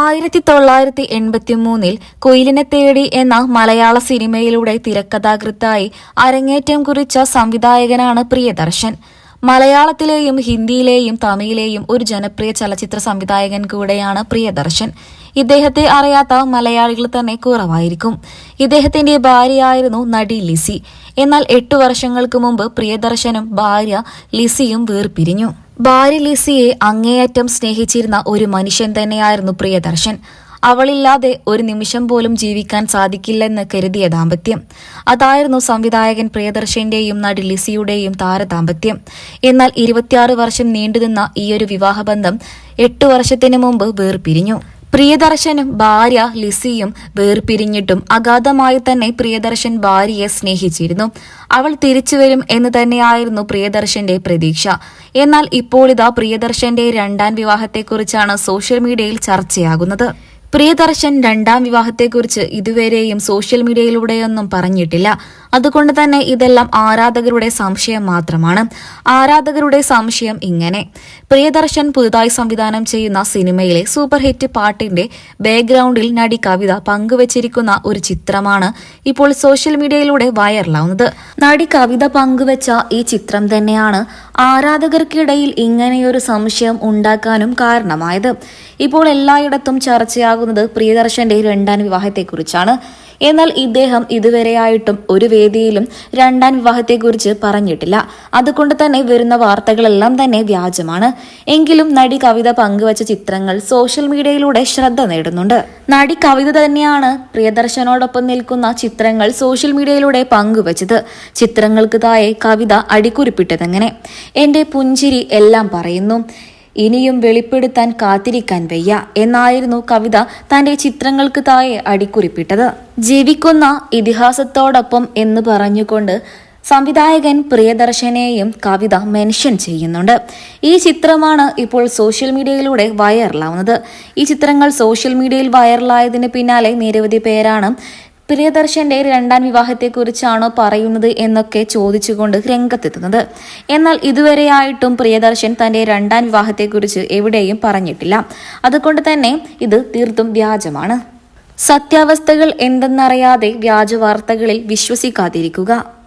ആയിരത്തി തൊള്ളായിരത്തി എൺപത്തി മൂന്നിൽ കുയിലിനെ തേടി എന്ന മലയാള സിനിമയിലൂടെ തിരക്കഥാകൃത്തായി അരങ്ങേറ്റം കുറിച്ച സംവിധായകനാണ് പ്രിയദർശൻ. മലയാളത്തിലെയും ഹിന്ദിയിലെയും തമിഴിലെയും ഒരു ജനപ്രിയ ചലച്ചിത്ര സംവിധായകൻ കൂടെയാണ് പ്രിയദർശൻ. ഇദ്ദേഹത്തെ അറിയാത്ത മലയാളികൾ തന്നെ കുറവായിരിക്കും. ഇദ്ദേഹത്തിന്റെ ഭാര്യയായിരുന്നു നടി ലിസി. എന്നാൽ എട്ടു വർഷങ്ങൾക്ക് മുമ്പ് പ്രിയദർശനും ഭാര്യ ലിസിയും വേർപിരിഞ്ഞു. ഭാര്യ ലിസിയെ അങ്ങേയറ്റം സ്നേഹിച്ചിരുന്ന ഒരു മനുഷ്യൻ തന്നെയായിരുന്നു പ്രിയദർശൻ. അവളില്ലാതെ ഒരു നിമിഷം പോലും ജീവിക്കാൻ സാധിക്കില്ലെന്ന് കരുതിയ ദാമ്പത്യം. അതായിരുന്നു സംവിധായകൻ പ്രിയദർശന്റെയും നടി ലിസിയുടെയും താരദാമ്പത്യം. എന്നാൽ ഇരുപത്തിയാറ് വർഷം നീണ്ടുനിന്ന ഈയൊരു വിവാഹബന്ധം എട്ടു വർഷത്തിനു മുമ്പ് വേർപിരിഞ്ഞു. പ്രിയദർശനും ഭാര്യ ലിസിയും വേർപിരിഞ്ഞിട്ടും അഗാധമായി തന്നെ പ്രിയദർശൻ ഭാര്യയെ സ്നേഹിച്ചിരുന്നു. അവൾ തിരിച്ചു വരും എന്ന് തന്നെയായിരുന്നു പ്രിയദർശന്റെ പ്രതീക്ഷ. എന്നാൽ ഇപ്പോൾ ഇതാ പ്രിയദർശന്റെ രണ്ടാം വിവാഹത്തെക്കുറിച്ചാണ് സോഷ്യൽ മീഡിയയിൽ ചർച്ചയാകുന്നത്. പ്രിയദർശൻ രണ്ടാം വിവാഹത്തെക്കുറിച്ച് ഇതുവരെയും സോഷ്യൽ മീഡിയയിലൂടെയൊന്നും പറഞ്ഞിട്ടില്ല. അതുകൊണ്ട് തന്നെ ഇതെല്ലാം ആരാധകരുടെ സംശയം മാത്രമാണ്. ആരാധകരുടെ സംശയം ഇങ്ങനെ. പ്രിയദർശൻ പുതുതായി സംവിധാനം ചെയ്യുന്ന സിനിമയിലെ സൂപ്പർ ഹിറ്റ് പാട്ടിന്റെ ബാക്ക്ഗ്രൗണ്ടിൽ നടി കവിത പങ്കുവച്ചിരിക്കുന്ന ഒരു ചിത്രമാണ് ഇപ്പോൾ സോഷ്യൽ മീഡിയയിലൂടെ വൈറലാവുന്നത്. നടി കവിത പങ്കുവച്ച ഈ ചിത്രം തന്നെയാണ് ആരാധകർക്കിടയിൽ ഇങ്ങനെയൊരു സംശയം ഉണ്ടാക്കാനും കാരണമായത്. ഇപ്പോൾ എല്ലായിടത്തും ചർച്ചയാകുന്നത് പ്രിയദർശന്റെ രണ്ടാം വിവാഹത്തെക്കുറിച്ചാണ്. എന്നാൽ ഇദ്ദേഹം ഇതുവരെയായിട്ടും ഒരു വേദിയിലും രണ്ടാം വിവാഹത്തെക്കുറിച്ച് പറഞ്ഞിട്ടില്ല. അതുകൊണ്ട് തന്നെ വരുന്ന വാർത്തകളെല്ലാം തന്നെ വ്യാജമാണ്. എങ്കിലും നടി കവിത പങ്കുവച്ച ചിത്രങ്ങൾ സോഷ്യൽ മീഡിയയിലൂടെ ശ്രദ്ധ നേടുന്നുണ്ട്. നടി കവിത തന്നെയാണ് പ്രിയദർശനോടൊപ്പം നിൽക്കുന്ന ചിത്രങ്ങൾ സോഷ്യൽ മീഡിയയിലൂടെ പങ്കുവച്ചത്. ചിത്രങ്ങൾക്ക് താഴെ കവിത അടിക്കുറിപ്പിട്ടതെങ്ങനെ? എന്റെ പുഞ്ചിരി എല്ലാം പറയുന്നു. ഇനിയും വെളിപ്പെടുത്താൻ കാത്തിരിക്കാൻ വയ്യ എന്നായിരുന്നു കവിത തന്റെ ചിത്രങ്ങൾക്ക് താഴെ അടിക്കുറിപ്പിട്ടത്. ജീവിക്കുന്ന ഇതിഹാസത്തോടൊപ്പം എന്ന് പറഞ്ഞുകൊണ്ട് സംവിധായകൻ പ്രിയദർശനെയും കവിത മെൻഷൻ ചെയ്യുന്നുണ്ട്. ഈ ചിത്രമാണ് ഇപ്പോൾ സോഷ്യൽ മീഡിയയിലൂടെ വൈറലാവുന്നത്. ഈ ചിത്രങ്ങൾ സോഷ്യൽ മീഡിയയിൽ വൈറലായതിന് പിന്നാലെ നിരവധി പേരാണ് പ്രിയദർശന്റെ രണ്ടാം വിവാഹത്തെക്കുറിച്ചാണോ പറയുന്നത് എന്നൊക്കെ ചോദിച്ചുകൊണ്ട് രംഗത്തെത്തുന്നത്. എന്നാൽ ഇതുവരെയായിട്ടും പ്രിയദർശൻ തന്റെ രണ്ടാം വിവാഹത്തെക്കുറിച്ച് എവിടെയും പറഞ്ഞിട്ടില്ല. അതുകൊണ്ട് തന്നെ ഇത് തീർത്തും വ്യാജമാണ്. സത്യാവസ്ഥകൾ എന്തെന്നറിയാതെ വ്യാജ വാർത്തകളിൽ വിശ്വസിക്കാതിരിക്കുക.